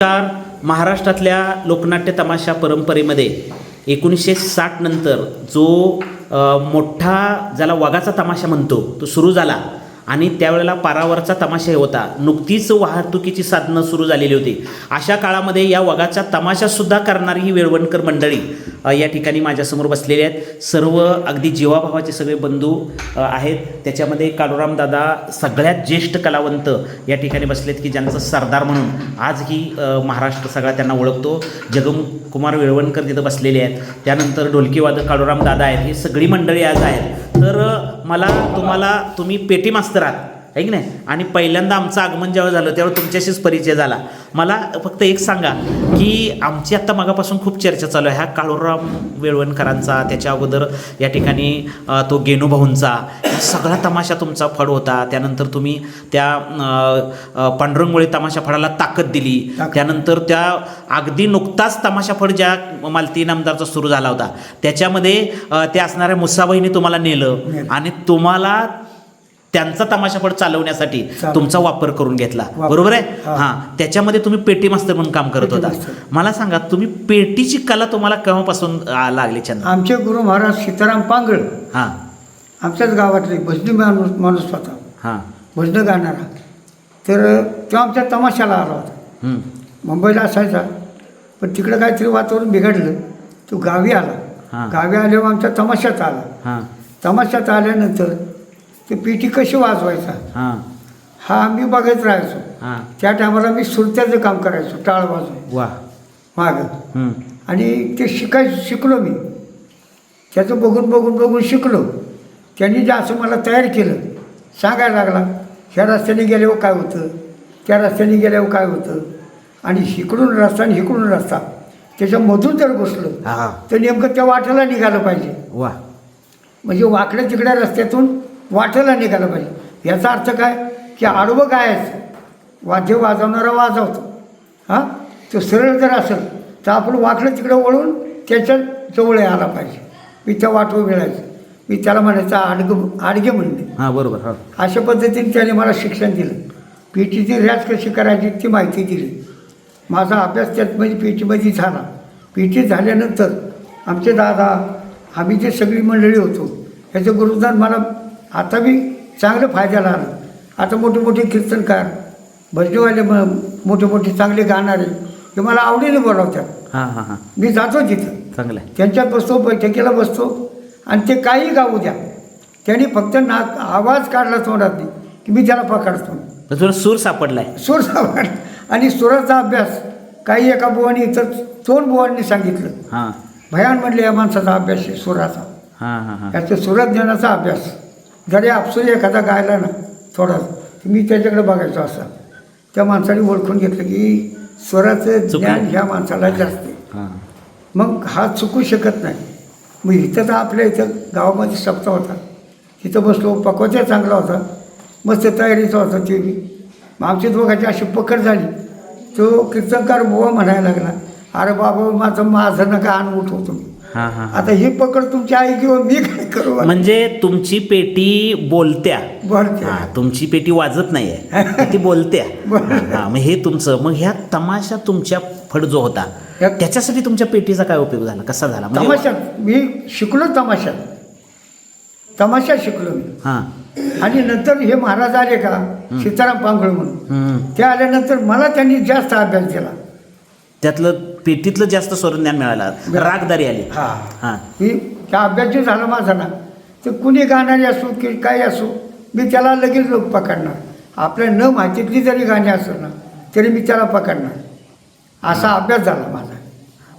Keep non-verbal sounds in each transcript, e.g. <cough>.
तर महाराष्ट्रातल्या लोकनाट्य तमाशा परंपरेमध्ये एकोणीसशे साठ नंतर जो मोठा ज्याला वाघाचा तमाशा म्हणतो तो सुरू झाला. आणि त्यावेळेला पारावरचा तमाशा होता. नुकतीच वाहतुकीची साधनं सुरू झालेली होती. अशा काळामध्ये या वगाचा तमाशासुद्धा करणारी ही वेळवणकर मंडळी या ठिकाणी माझ्यासमोर बसलेली आहेत. सर्व अगदी जीवाभावाचे सगळे बंधू आहेत. त्याच्यामध्ये काळूराम दादा सगळ्यात ज्येष्ठ कलावंत या ठिकाणी बसलेत की ज्यांचं सरदार म्हणून आज ही महाराष्ट्र सगळा त्यांना ओळखतो. जगम कुमार वेळवणकर तिथं बसलेले आहेत. त्यानंतर ढोलकीवादक काळूराम दादा आहेत. ही सगळी मंडळी आज आहेत. मला तुम्हाला तुम्ही पेटी मास्तर आहात. आहे की नाही? आणि पहिल्यांदा आमचं आगमन जेव्हा झालं तेव्हा तुमच्याशीच परिचय झाला. मला फक्त एक सांगा की आमची आत्ता मागापासून खूप चर्चा चालू आहे. ह्या काळूराम वेळवणकरांचा त्याच्या अगोदर या ठिकाणी तो गेनुभाऊंचा हा सगळा तमाशा तुमचा फड होता. त्यानंतर तुम्ही त्या पांडुरंगमुळे तमाशा फडाला ताकद दिली. त्यानंतर त्या अगदी नुकताच तमाशा फड ज्या मालती नामदारचा सुरू झाला होता. त्याच्यामध्ये त्या असणाऱ्या मुसाबाईने तुम्हाला नेलं. आणि तुम्हाला त्यांचा तमाशापड चालवण्यासाठी चालव. तुमचा वापर करून घेतला. बरोबर आहे? हा. त्याच्यामध्ये तुम्ही पेटी मास्तर म्हणून काम करत होता. मला सांगा तुम्ही पेटीची कला तुम्हाला केव्हापासून लागली छंद? आमचे गुरु महाराज सीताराम पांगळ. हां. आमच्याच गावातले भजनी माणूस माणूस होता. हां. भजनं गाणारा. तर तो आमच्या तमाशाला आला होता. मुंबईला असायचा. पण तिकडं काहीतरी वातावरण बिघडलं. तो गावी. आला. गावी आल्यावर आमच्या तमाशात आला. हां. तमाशात आल्यानंतर ते पिठी कशी वाजवायचा? हां. हा आम्ही बघत राहायचो. हां. त्या टायमाला मी सुरत्याचं काम करायचो टाळ वाजवून. वा. मागं. आणि ते शिकाय शिकलो मी. त्याचं बघून बघून बघून शिकलो. त्यांनी जे असं मला तयार केलं सांगायला लागला ह्या रस्त्याने गेल्यावर काय होतं? त्या रस्त्याने गेल्यावर काय होतं? आणि इकडून रस्ता आणि इकडून रस्ता. त्याच्यामधून जर घुसलं हां. तर नेमकं त्या वाटेला निघालं पाहिजे. वा. म्हणजे वाकड्या तिकड्या रस्त्यातून वाटेला निघालं पाहिजे. याचा अर्थ काय? की आडवं काय आहे? वाद्य वाजवणारा वाजवतो. हां? तो सरळ जर असेल तर आपण वाकडं तिकडं वळून त्याच्याजवळ आला पाहिजे. मी त्या वाटवर मिळायचं. मी त्याला म्हणायचं आडगं आडगे म्हणणे हां बरोबर हो. अशा पद्धतीने त्याने मला शिक्षण दिलं. पीटीची रॅस कशी करायची ती माहिती दिली. माझा अभ्यास त्यात म्हणजे पीटीमध्ये झाला. पीटी झाल्यानंतर आमचे दादा आम्ही जे सगळी मंडळी होतो ह्याचं गुरुदान मला आता बी चांगलं फायद्याला आलं आता मोठे मोठे कीर्तनकार भजनेवाले मोठे मोठे चांगले गाणारे हे मला आवडीने बोलावतात. हां हां हां. मी जातो तिथं चांगलं आहे. त्यांच्यात बसतो बैठकीला बसतो आणि ते काही गाऊ द्या. त्यांनी फक्त नाक आवाज काढला तोंडात की मी त्याला पकडतो तर तुला सूर सापडलाय. सूर सावड आणि सुराचा अभ्यास काही एका बुवानी तर दोन बुवांनी सांगितलं. हां. भयान म्हणले या माणसाचा अभ्यास आहे सुराचा. हां हां हां. याचं सुरत ज्ञानाचा अभ्यास. जरी आपसून एखादा गायला ना थोडा. मी त्याच्याकडे बघायचो असा. त्या माणसाने ओळखून घेतलं की स्वराचं. ज्ञान ह्या माणसाला जास्त आहे. हां. मग हा चुकू शकत नाही. मग इथं तर आपल्या इथं गावामध्ये सप्ताह होता. तिथं बसलो पकवत्या चांगला होता. मस्त तयारीचा होता ते बी. मग आमच्या दोघांची अशी पकड झाली. तो कीर्तनकार बुवा म्हणायला लागला अरे बाबा माझं माझं नका आण उठवतो मी हां हां आता ही पकड तुमची आई किंवा मी काय करू म्हणजे तुमची पेटी बोलत्या. बोलते हा तुमची पेटी वाजत नाहीये. ती <laughs> बोलत्या. हा मग हे तुमचं मग ह्या तमाशा तुमच्या फड जो होता त्याच्यासाठी तुमच्या पेटीचा काय उपयोग झाला? कसा झाला? म्हणजे तमाशात मी शिकलो तमाशात तमाशा शिकलो मी. हा. आणि नंतर हे महाराज आले का सीताराम पांघळ म्हणून. हम्म. ते आल्यानंतर मला त्यांनी जास्त अभ्यास दिला. त्यातलं पेटीतलं जास्त स्वरज्ञान मिळालं. रागदारी आली. हा. हा. की त्या अभ्यास जे झाला माझा ना तर कुणी गाणारी असो की काही असो मी त्याला लगेच लोक पकडणार. आपल्या न माहितीतली जरी गाणी असो ना तरी मी त्याला पकडणार. असा अभ्यास झाला माझा.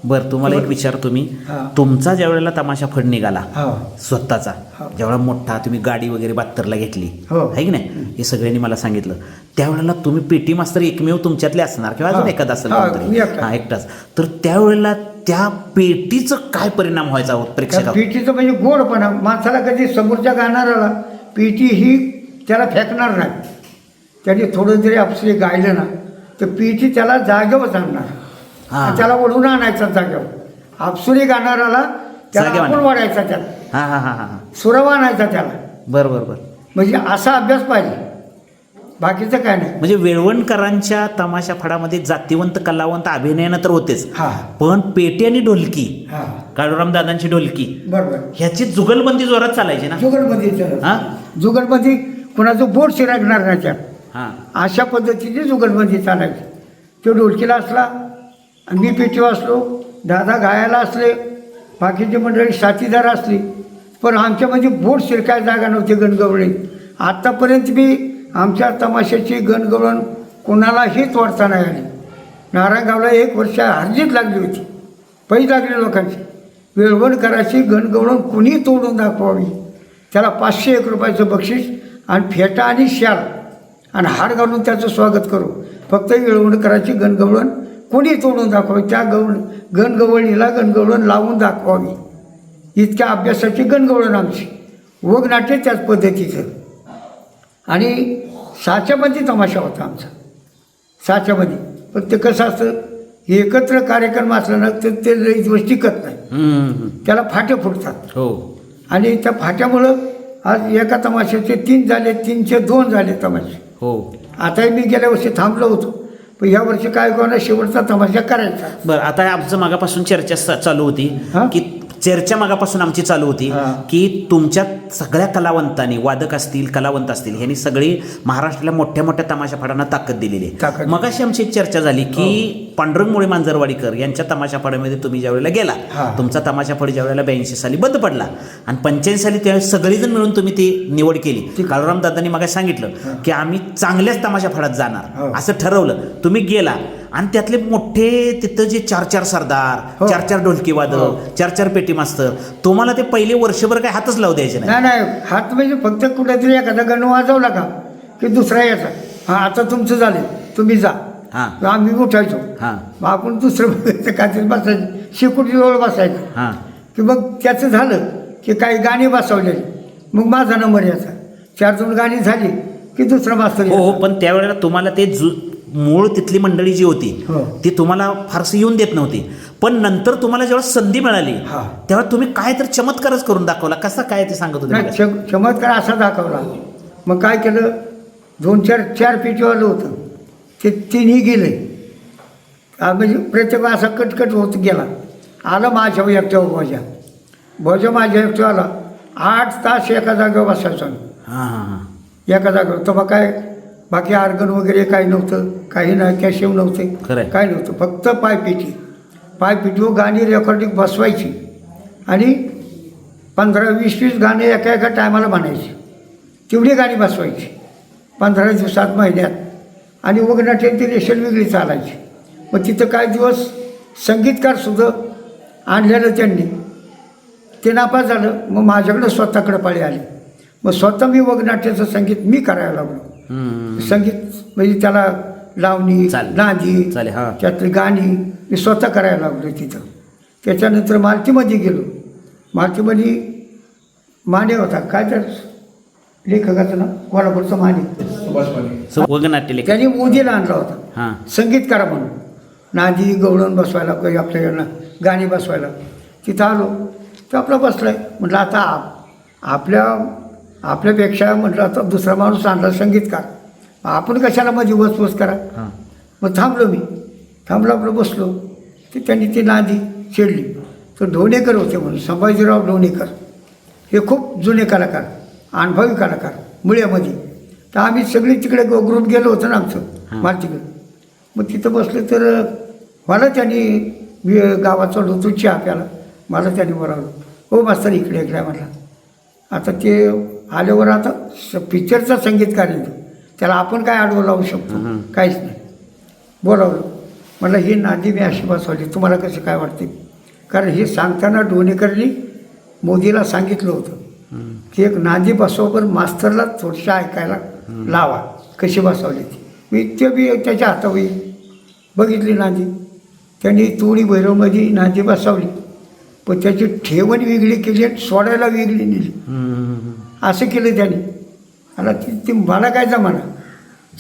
बरं तुम्हाला एक विचारतो मी हा. तुमचा ज्या वेळेला तमाशा फड निघाला हो स्वतःचा हो. जेवढा मोठा तुम्ही गाडी वगैरे बहात्तरला घेतली हो. आहे की नाही हे सगळ्यांनी मला सांगितलं त्यावेळेला तुम्ही पेटी मास्तर एकमेव तुमच्यातले असणार किंवा अजून हा. एखादा असेल हा. हा एकटाच तर त्यावेळेला त्या पेटीचं काय परिणाम व्हायचा हो त्या प्रेक्षकावर पीटीचं म्हणजे गोडपणा माणसाला कधी समोरच्या गाणाराला पीटी ही त्याला फेकणार नाही त्याने थोडं जरी आपसे गायलं ना तर पीटी त्याला जागेवर आणणार हा. त्याला ओढून आणायचा जागेवर. आपसुरी गाणाराला त्याला जागेवर आपण आणायचं. वाढायचा त्याला. हा हा हा हा सुरवा आणायचा त्याला. बरं बरं बरं. म्हणजे असा अभ्यास पाहिजे. बाकीचं काय नाही. म्हणजे वेळवणकरांच्या तमाशा फडामध्ये जातीवंत कलावंत अभिनयानं तर होतेच. हा. पण पेटी आणि ढोलकी हा. काळूराम दादांची ढोलकी बरोबर ह्याची जुगलबंदी जोरात चालायची ना? जुगलमध्ये हा? जुगलमध्ये कुणाचं बोट शिरागणार नाही त्यात. हा. अशा पद्धतीची जुगलबंदी चालायची. तो ढोलकीला असला मी पेटीवर असलो दादा गायला असले बाकीची मंडळी साथीदार असली पण आमच्यामध्ये म्हणजे बोट शिरकाय जागा नव्हती गणगवळी. आत्तापर्यंत मी आमच्या तमाशाची गणगवळण कोणालाही तोडता नाही आली. नारायणगावला एक वर्ष हरजीत लागली होती पैज लागली लोकांची. वेळवण करायची गणगवळण कुणी तोडून दाखवावी. त्याला पाचशे एक रुपयाचं बक्षीस आणि फेटा आणि शाल आणि हार घालून त्याचं स्वागत करू. फक्त येळवण करायची गणगवळण कोणी तोडून दाखवावी? त्या गवळ गणगवळणीला गणगवळण लावून दाखवावी. इतक्या अभ्यासाची गणगवळण आमची. वगनाट्य त्याच पद्धतीचं. आणि साच्यामध्ये तमाशा होता आमचा. साच्यामध्ये. पण ते कसं असतं? एकत्र कार्यक्रम असला ना तर ते दिवस टिकत नाही. त्याला फाटे फुटतात. हो. आणि त्या फाट्यामुळं आज एका तमाशाचे तीन झाले तीनशे दोन झाले तमाशे. हो. आताही मी गेल्या वर्षी थांबलो होतो. पण ह्या वर्षी काय कोणा शेवटचा तमाशा करायचा बरं आता आमचं मागापासून चर्चा स- चालू होती हा? की चर्चा मागापासून आमची चालू होती हा. की तुमच्या सगळ्या कलावंतांनी वादक असतील कलावंत असतील ह्यांनी सगळी महाराष्ट्राला मोठ्या मोठ्या तमाशा फडांना ताकद दिलेली आहे. मगाशी आमची एक चर्चा झाली की पांडुरंग मुळे मांजरवाडीकर यांच्या तमाशा फडामध्ये तुम्ही ज्या वेळेला गेला हा. तुमचा तमाशा फड ज्या वेळेला ब्याऐंशी साली बंद पडला आणि पंच्याऐंशी साली त्यावेळेस सगळीजण मिळून तुम्ही ती निवड केली काळूराम दादांनी मग सांगितलं की आम्ही चांगल्याच तमाशा फडात जाणार हो. असं ठरवलं तुम्ही गेला आणि त्यातले मोठे तिथं जे चार चार सरदार हो. चार चार ढोलकी वादक चार चार पेटी मास्तर तुम्हाला ते पहिले वर्षभर काय हातच लावू द्यायचे नाही. नाही हात म्हणजे फक्त कुठेतरी एखादा गण वाजवला का की दुसरा यायचा. हां आता तुमचं झाले. तुम्ही जा. हा. आम्ही उठायचो. हा. मग आपण दुसरं बघायचं <laughs> काहीतरी बसायचं. शेकोटीजवळ बसायचं. हा. की मग त्याचं झालं की काही गाणी बसवलेली मग माझा नंबर यायचा. चार दोन गाणी झाली की दुसरा मास्तर हो हो. पण त्यावेळेला तुम्हाला ते जु मूळ तिथली मंडळी जी होती हो. ती तुम्हाला फारसं येऊन देत नव्हती. पण नंतर तुम्हाला जेव्हा संधी मिळाली हा. तेव्हा तुम्ही काय तर चमत्कारच करून दाखवला. कसा काय ते सांगत होते चमत्कार असा दाखवला. मग काय केलं? दोन चार चार पेटीवालं होतं. ते तिन्ही गेले. म्हणजे प्रत्येक असा कटकट होत गेला. आलं माझ्या एकट्यावर भोजा भोजा माझ्या एकट्या आला. आठ तास एका जागेवर बसायचो. हा हा हा. एका जागेवर. तर मग काय बाकी आर्गन वगैरे काही नव्हतं काही नाही कॅशिव नव्हते. काही नव्हतं फक्त पायपेटी पायपेटीवर गाणी रेकॉर्डिंग बसवायची आणि पंधरा वीस वीस गाणे एका एका टायमाला म्हणायची. तेवढी गाणी बसवायची पंधरा दिवसात महिन्यात. आणि वगनाट्य ती रेशन वेगळी चालायची. मग तिथं काही दिवस संगीतकारसुद्धा आणलेलं त्यांनी. ते नापास झालं मग माझ्याकडं स्वतःकडे पाळी आली. मग स्वतः मी वगनाट्याचं संगीत मी करायला लागलो. संगीत म्हणजे त्याला लावणी चालेल. नादी चालेल, हां. त्यातली गाणी मी स्वतः करायला लागलो तिथं. त्याच्यानंतर मालतीमध्ये गेलो. मालतीमध्ये माने होता. काय तर लेखकाचं नाव? कोल्हापूरचा माने. सो वगनाट्य लेखक. त्यांनी मोदीला आणला होता. हा. संगीत करा म्हणून. नादी गवळण बसवायला काही आपल्याकडनं गाणी बसवायला. तिथं आलो. तर आपला बसलाय. म्हटलं आता आप आपल्या आपल्यापेक्षा म्हटलं आता दुसरा माणूस आणला संगीतकार. आपण कशाला मध्ये वसवस करा? मग थांबलो मी. थांबलो आपलं बसलो. ते त्यांनी ती नादी चिडली तर ढोणेकर होते म्हणून संभाजीराव ढोणेकर. हे खूप जुने कलाकार अनुभवी कलाकार मुळ्यामध्ये. तर आम्ही सगळे तिकडे ग्रुप गेलो होतो ना आमचं हां. मला तिकडे. मग तिथं बसलं तर मला त्यांनी मी गावात चढलो तू चहा प्याला मला त्यांनी बोलावलं हो मास्तर इकडे इकडे म्हटलं. आता ते आल्यावर आता स पिक्चरचा संगीतकार येतो त्याला आपण काय आडवं लावू शकतो. काहीच नाही. बोलावलं. म्हटलं ही नादी मी अशी बसवली तुम्हाला कसं काय वाटते? कारण हे सांगताना डोणेकरनी मोदीला सांगितलं होतं. की एक नादी बसवबर मास्तरला थोडीशी ऐकायला लावा. कशी बसवली ती? मी ते बी त्याच्या हातावर बघितली नादी. त्यांनी तुळी भैरवमध्ये नादी बसवली. पण त्याची ठेवण वेगळी केली आणि सोडायला वेगळी नेली. असं केलं त्याने. मला ती ती मला काय जमाना?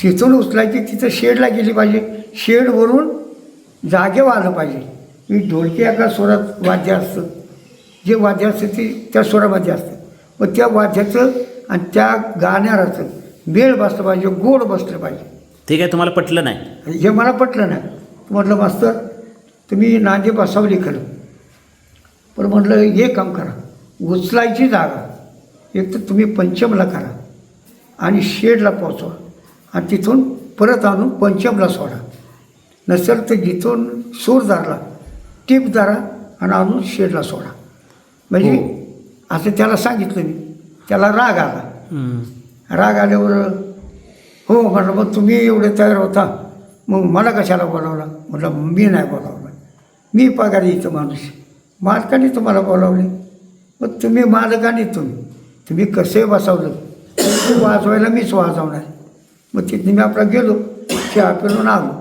तिथून उचलायची तिथं शेडला गेली पाहिजे. शेडवरून जागेवर आलं पाहिजे. मी ढोलकी एका स्वरात वाद्य असतं. जे वाद्य असतं ते त्या स्वरामध्ये असतं. मग त्या वाद्याचं आणि त्या गाण्याचं मेळ बसलं पाहिजे गोड बसलं पाहिजे. ते काय तुम्हाला पटलं नाही. हे मला पटलं नाही. म्हटलं मास्तर तुम्ही नांदी बसावली खरं. पण म्हटलं हे काम करा. उचलायची जागा. एक तर तुम्ही पंचमला करा आणि शेडला पोचवा आणि तिथून परत आणून पंचमला सोडा. नसेल तर जिथून सूर धरला टीप धरा आणि आणून शेडला सोडा. म्हणजे हो. असं त्याला सांगितलं मी. त्याला राग आला. राग आल्यावर हो म्हटलं मग तुम्ही एवढे तयार होता. मग मला कशाला बोलावला? म्हटलं मी नाही बोलावलं. मी पगारी इथं माणूस मालकाने तुम्हाला बोलावले. मग तुम्ही मालकाने तुम्ही तुम्ही कसे वाचवलं? वाजवायला मीच वाजवणार मग तिथं मी आपला गेलो चहा पिरून आलो.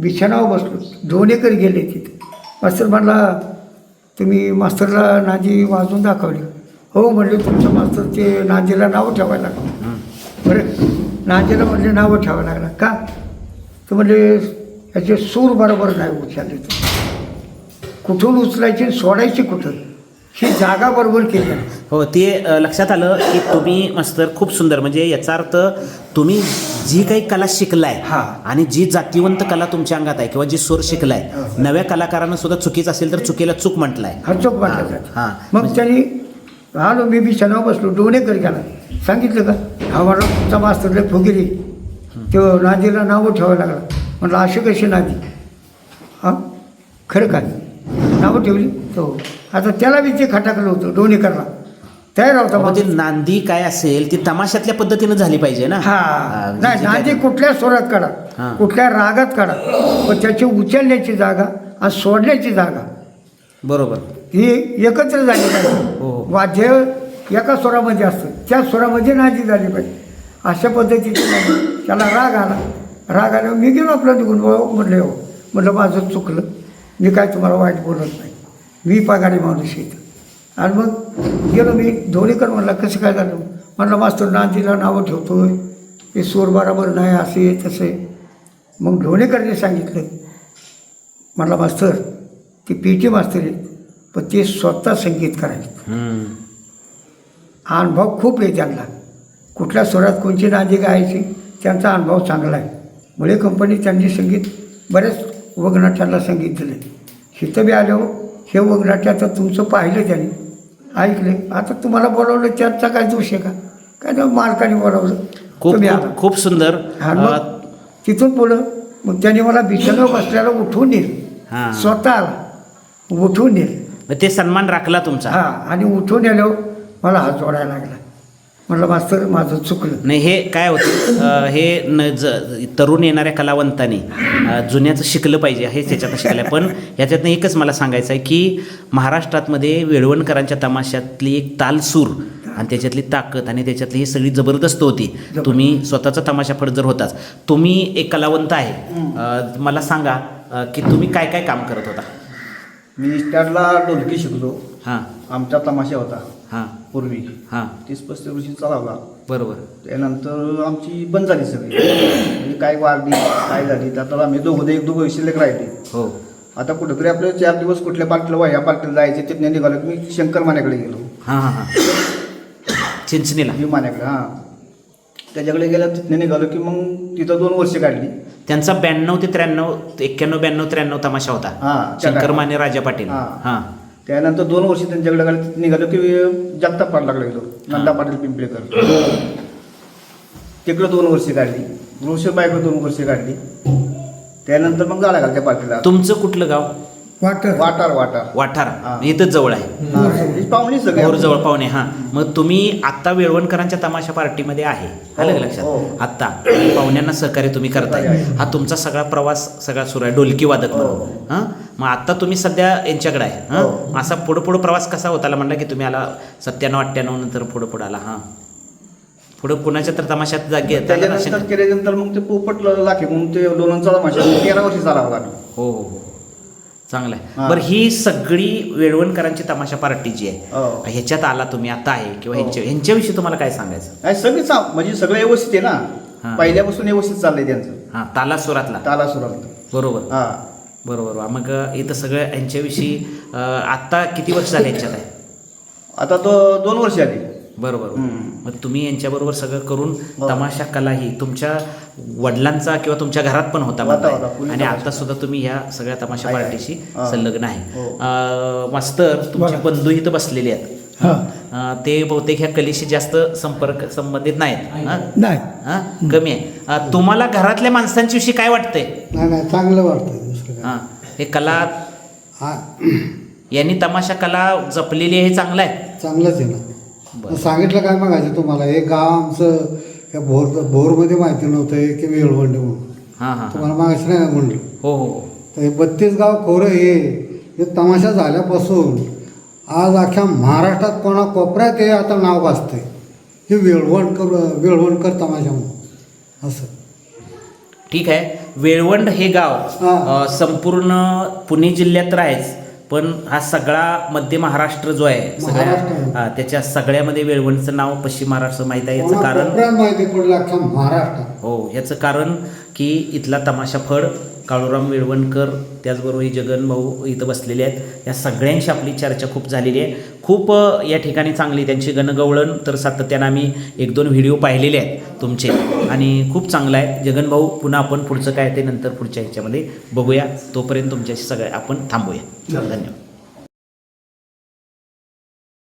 बिछाणावर बसलो. दोन एकर गेले तिथे. मास्तर म्हणला तुम्ही मास्तरला नाजी वाजवून दाखवली. हो म्हणले तुमचं मास्तर ते नाजीला नावं ठेवायला लागलं. बरं. नाजेला म्हणजे नावं ठेवायला लागलं का? तर म्हणजे याचे सूर बरोबर नाही उचलले तर कुठून उचलायचे सोडायचे कुठं? ही जागा बरोबर केली आहे. हो ते अ, लक्षात आलं की तुम्ही मास्तर खूप सुंदर म्हणजे याचा अर्थ तुम्ही जी काही कला शिकलाय हा. आणि जी जातीवंत कला तुमच्या अंगात आहे किंवा जी सूर शिकलाय नव्या कलाकारानं सुद्धा चुकीचं असेल तर चुकीला चूक म्हटलाय. हरचोक हा, वाटलं हा. मग त्यांनी आलो मी बी छनावर बसलो दोन्ही कर गेला. सांगितलं का? हा मला तुमचा मास्तर लय फुगिरी तो नादीला नावं ठेवायला लागला. म्हटलं अशी कशी नादी? हां? खरं काय नावं ठेवली? तो आता त्याला बी ते खटाकलं होतं दोन्ही करला तयार होता ते. नांदी काय असेल ती तमाशातल्या पद्धतीनं झाली पाहिजे ना? हा. म्हणजे नाही जे काय- नांदी कुठल्या स्वरात काढा हा. कुठल्या रागात काढा पण त्याची उचलण्याची जागा आणि सोडण्याची जागा. बरोबर. ही एकत्र झाली हो. पाहिजे वाद्य एका स्वरामध्ये असतं त्या स्वरामध्ये नादी झाली पाहिजे. अशा पद्धतीची नादी. त्याला राग आला. राग आल्यावर मी गेलो आपला निघून हो म्हटलं हो म्हटलं माझं चुकलं. मी काय तुम्हाला वाईट बोलत नाही. मी पगारी माणूस येतो आणि मग गेलो मी धोणीकर म्हणला कसं काय झालं? म्हणलं मास्तर नांदीला नावं ठेवतोय. हे सूर बरोबर नाही असे तसे. मग ढोणेकरने सांगितलं म्हणला मास्तर ती पी टी मास्तर आहेत पण ते स्वतः संगीत करायचे. अनुभव खूप आहे त्यांना. कुठल्या स्वरात कोणची नादी गायची त्यांचा अनुभव चांगला आहे. मुळे कंपनी त्यांनी संगीत बऱ्याच वगनाट्याला संगीत दिले इथं बी आलो हे वगनाट्याचं तुमचं पाहिलं त्यांनी. ऐकले. आता तुम्हाला बोलावलं त्यांचा काय दोष आहे का? काय मालकाने बोलावलं. खूप खूप- सुंदर. तिथून पुढं मग त्याने मला बिछाण्यावर बसल्याला उठवून हा. नेल. स्वतः आला उठवून नेल. मग ते सन्मान राखला तुमचा. हा आणि उठून आल्यावर मला हात जोडायला लागला. म्हटलं मास्तर माझं चुकलं. नाही हे काय होतं अ, हे न ज तरुण येणाऱ्या कलावंतांनी अ, जुन्याचं शिकलं पाहिजे हेच त्याच्यात शिकलं आहे पण याच्यातनं एकच मला सांगायचं आहे की महाराष्ट्रातमध्ये वेळवणकरांच्या तमाशातली एक तालसूर आणि त्याच्यातली ताकद आणि त्याच्यातली ही सगळी जबरदस्त होती. तुम्ही स्वतःचा तमाशा फड जर होताच. तुम्ही एक कलावंत आहे. अ, मला सांगा अ, की तुम्ही काय काय काम करत होता? मी स्टँडला ढोलकी शिकलो. हां. आमचा तमाशा होता. हां. पूर्वी. हां. तीस पस्तीस वर्षी चालवला. बरोबर. त्यानंतर आमची बंद झाली सगळी. म्हणजे काय वाढली काय झाली तर आता आम्ही दोघं एक दोघं शिल्लक राहिले. हो. आता कुठेतरी आपले चार दिवस कुठल्या पार्टीला वा ह्या पार्टीला जायचे तिथनं निघालो की मी शंकर मान्याकडे गेलो. हां हां हां. चिंचणीला. ही मान्याकडे हां. त्याच्याकडे गेल्या तिथनं निघालो की मग तिथं दोन वर्ष काढली. त्यांचा ब्याण्णव ते त्र्याण्णव एक्क्याण्णव ब्याण्णव त्र्याण्णव तमाशा होता. हां शंकर. माने राजा पाटील. हां. त्यानंतर दोन वर्ष त्यांच्याकडे गेलो तिथं निघालो की जगताप पाटलाकडे गेलो नंदा पाटील पिंपळेकर. तिकडं दोन वर्ष काढली. ऋषभाईकडे दोन वर्ष काढली. त्यानंतर मग गाडा घालत्या पार्टीला तुमचं कुठलं गाव? वाटर. वाटार वाटार. वाठार. इथंच जवळ आहे. पाहुणी सगळी जवळ पाहुणे हां. मग तुम्ही आत्ता वेळवणकरांच्या तमाशा पार्टीमध्ये आहे. आलं का हो, लक्षात? हो. आत्ता पाहुण्यांना सहकार्य तुम्ही करताय. हा तुमचा सगळा प्रवास सगळा सुरू आहे. डोलकी वादक. म्हणून हां? मग आत्ता तुम्ही सध्या यांच्याकडे आहे हां? हो. असा पुढं पुढं प्रवास कसा होता? आला म्हणला की तुम्ही आला सत्त्याण्णव अठ्ठ्याण्णव नंतर पुढं पुढं आला हां. पुढं कुणाच्या तर तमाशात जागे त्याच्यानंतर केल्यानंतर मग ते पोपट लाखे म्हणून ते लोणंदचा माशा तेरा वर्षी चालावं लागलं हो हो हो. चांगलं आहे. बरं ही सगळी वेळवणकरांची तमाशा पार्टी जी आहे हो. ह्याच्यात आला तुम्ही आता आहे किंवा हो. ह्यांच्या ह्यांच्याविषयी तुम्हाला काय सांगायचं? नाही सगळी म्हणजे सगळं व्यवस्थित आहे. ना. पहिल्यापासून व्यवस्थित चाललंय त्यांचं. हां ताला सुरातला ताला सुरात बरोबर. हा. बरोबर. मग इथं सगळं यांच्याविषयी आत्ता किती वर्ष झाले यांच्यात आहे आता तो दोन वर्ष आली बरोबर. मग तुम्ही यांच्याबरोबर सगळं करून हो. तमाशा कला ही तुमच्या वडिलांचा किंवा तुमच्या घरात पण होता आणि. आता सुद्धा तुम्ही ह्या सगळ्या तमाशा. पार्टीशी. संलग्न आहे हो. मास्तर तुमचे. बंधू इथं बसलेले आहेत हां ते बहुतेक ह्या कलेशी जास्त संपर्क संबंधित नाहीत? नाही? कमी आहे तुम्हाला घरातल्या माणसांच्या विषयी काय वाटतंय नाही नाही चांगलं वाटतं हां. हे. कला हा. यांनी तमाशा कला जपलेली आहे हे चांगलं आहे. चांगलंच आहे ना. बरं. सांगितलं काय बघायचं तुम्हाला? हे गाव आमचं या भोर भोरमध्ये माहिती नव्हतं हे की वेळवंडे म्हणून. हां हां तुम्हाला मागायचं नाही का म्हणलं? हो हो हो. तर हे बत्तीस गाव खोरं हे हे तमाशा झाल्यापासून आज अख्ख्या महाराष्ट्रात कोणा कोपऱ्यात हे आता नाव गाजतंय. हे वेळवणकर वेळवणकर तमाशा म्हणून. असं. ठीक आहे. वेळवंड हे गाव. अ, संपूर्ण पुणे जिल्ह्यात आहेच पण हा सगळा मध्य महाराष्ट्र जो आहे सगळ्या महाराष्ट्र. हा, त्याच्या सगळ्यामध्ये वेळवंडचं नाव पश्चिम महाराष्ट्र माहीत आहे. याचं कारण माहिती पडलं महाराष्ट्रात हो याचं कारण की इथला तमाशा फड काळूराम वेळवणकर त्याचबरोबर हे जगन भाऊ इथं बसलेले आहेत. या सगळ्यांशी आपली चर्चा खूप झालेली आहे. खूप अ, या ठिकाणी चांगली त्यांची गणगवळण तर सातत्यानं आम्ही एक दोन व्हिडिओ पाहिलेले आहेत तुमचे. आणि खूप चांगलं आहे. जगन भाऊ पुन्हा आपण पुढचं काय ते नंतर पुढच्या ह्याच्यामध्ये बघूया. तोपर्यंत तुमच्याशी सगळे आपण थांबूया. धन्यवाद.